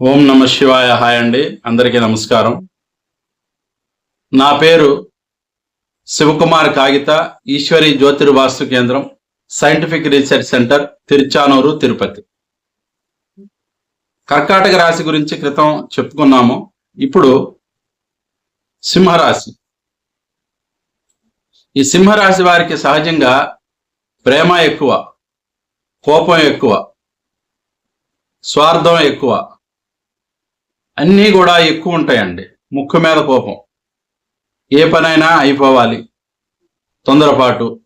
ఓం నమ శివాయ హాయ్ అండి. అందరికీ నమస్కారం. నా పేరు శివకుమార్ కాగిత ఈశ్వరి జ్యోతిర్వాస్తు కేంద్రం scientific research centre Tiruchanur Tirupati. కర్కాటక రాశి గురించి క్రితం చెప్పుకున్నాము. ఇప్పుడు సింహరాశి. ఈ సింహరాశి వారికి సహజంగా ప్రేమ ఎక్కువ కోపం ఎక్కువ స్వార్థం ఎక్కువ అన్నీ కూడా ఎక్కువ ఉంటాయండి. ముక్కు మీద కోపం. ఏ పనైనా అయిపోవాలి. తొందరపాటు.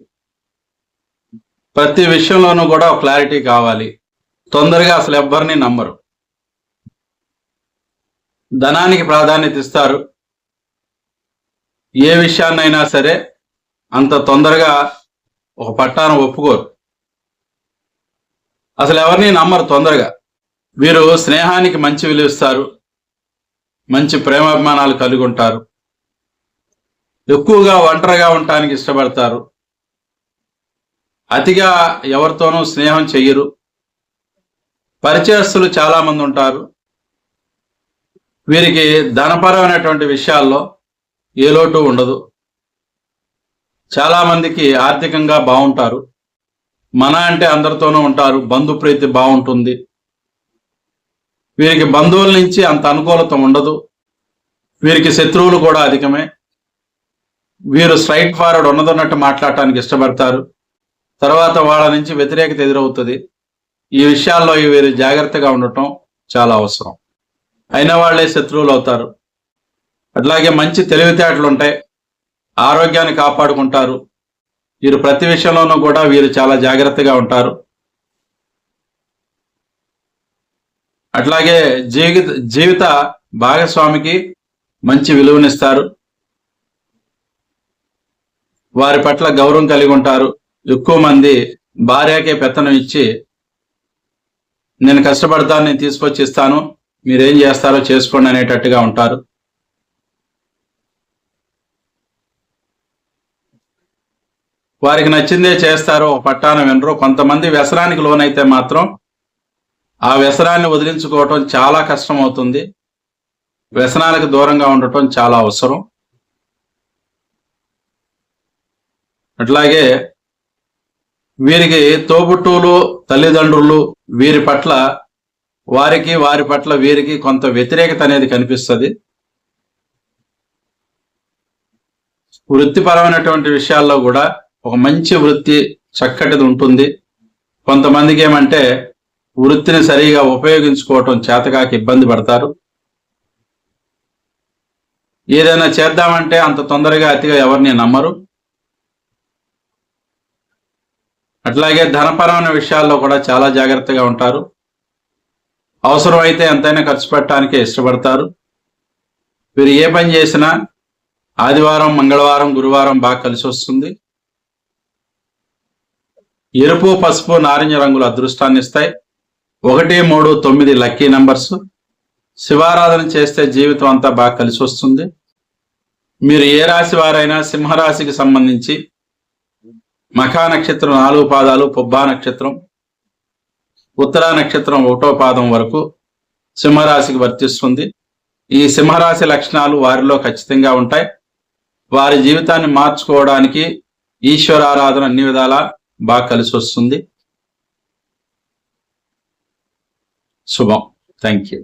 ప్రతి విషయంలోనూ కూడా క్లారిటీ కావాలి. తొందరగా అసలు ఎవ్వరిని నమ్మరు. ధనానికి ప్రాధాన్యత ఇస్తారు. ఏ విషయాన్నైనా సరే అంత తొందరగా ఒక పట్టాను ఒప్పుకోరు. అసలు ఎవరిని నమ్మరు తొందరగా. వీరు స్నేహానికి మంచి విలువిస్తారు మంచి ప్రేమాభిమానాలు కలిగి ఉంటారు. ఎక్కువగా ఒంటరిగా ఉండటానికి ఇష్టపడతారు. అతిగా ఎవరితోనూ స్నేహం చెయ్యరు. పరిచయస్తులు చాలామంది ఉంటారు. వీరికి ధనపరమైనటువంటి విషయాల్లో ఏ లోటు ఉండదు. చాలా మందికి ఆర్థికంగా బాగుంటారు మన అంటే అందరితోనూ ఉంటారు. బంధుప్రీతి బాగుంటుంది వీరికి బంధువుల నుంచి అంత అనుకూలత ఉండదు. వీరికి శత్రువులు కూడా అధికమే. వీరు స్ట్రైట్ ఫార్వర్డ్ ఉన్నదన్నట్టు మాట్లాడటానికి ఇష్టపడతారు. తర్వాత వాళ్ళ నుంచి వ్యతిరేకత ఎదురవుతుంది. ఈ విషయాల్లో వీరు జాగ్రత్తగా ఉండటం చాలా అవసరం. అయిన వాళ్ళే శత్రువులు అవుతారు. అట్లాగే మంచి తెలివితేటలు ఉంటాయి ఆరోగ్యాన్ని కాపాడుకుంటారు. వీరు ప్రతి విషయంలోనూ కూడా వీరు చాలా జాగ్రత్తగా ఉంటారు. అట్లాగే జీవిత జీవిత భాగస్వామికి మంచి విలువనిస్తారు. వారి పట్ల గౌరవం కలిగి ఉంటారు. ఎక్కువ మంది భార్యకే పెత్తనం ఇచ్చి నేను కష్టపడతాను నేను తీసుకొచ్చి ఇస్తాను మీరేం చేస్తారో చేసుకోండి అనేటట్టుగా ఉంటారు. వారికి నచ్చిందే చేస్తారు ఒక పట్టాన వినరు కొంతమంది వ్యసనానికి లోనైతే మాత్రం ఆ వ్యసనాన్ని వదిలించుకోవటం చాలా కష్టం అవుతుంది వ్యసనాలకు దూరంగా ఉండటం చాలా అవసరం. అట్లాగే వీరికి తోబుట్టువులు తల్లిదండ్రులు వీరి పట్ల వారికి వారి పట్ల వీరికి కొంత వ్యతిరేకత అనేది కనిపిస్తుంది. వృత్తిపరమైనటువంటి విషయాల్లో కూడా ఒక మంచి వృత్తి చక్కటిది ఉంటుంది. కొంతమందికి ఏమంటే వృత్తిని సరిగా ఉపయోగించుకోవటం చేతగాకి ఇబ్బంది పడతారు. ఏదైనా చేద్దామంటే అంత తొందరగా అతిగా ఎవరిని నమ్మరు. అట్లాగే ధనపరమైన విషయాల్లో కూడా చాలా జాగ్రత్తగా ఉంటారు. అవసరమైతే ఎంతైనా ఖర్చు పెట్టడానికి ఇష్టపడతారు. వీరు ఏ పని చేసినా ఆదివారం మంగళవారం గురువారం బాగా కలిసి వస్తుంది. ఎరుపు పసుపు నారింజ రంగుల అదృష్టాన్ని ఇస్తాయి. ఒకటి మూడు తొమ్మిది లక్కీ నంబర్స్. శివారాధన చేస్తే జీవితం అంతా బాగా కలిసి వస్తుంది. మీరు ఏ రాశి వారైనా సింహరాశికి సంబంధించి మఖా నక్షత్రం నాలుగు పాదాలు పుబ్బా నక్షత్రం ఉత్తరా నక్షత్రం ఒకటో పాదం వరకు సింహరాశికి వర్తిస్తుంది. ఈ సింహరాశి లక్షణాలు వారిలో ఖచ్చితంగా ఉంటాయి. వారి జీవితాన్ని మార్చుకోవడానికి ఈశ్వరారాధన అన్ని విధాలా బాగా కలిసి వస్తుంది. శుభం థ్యాంక్ యూ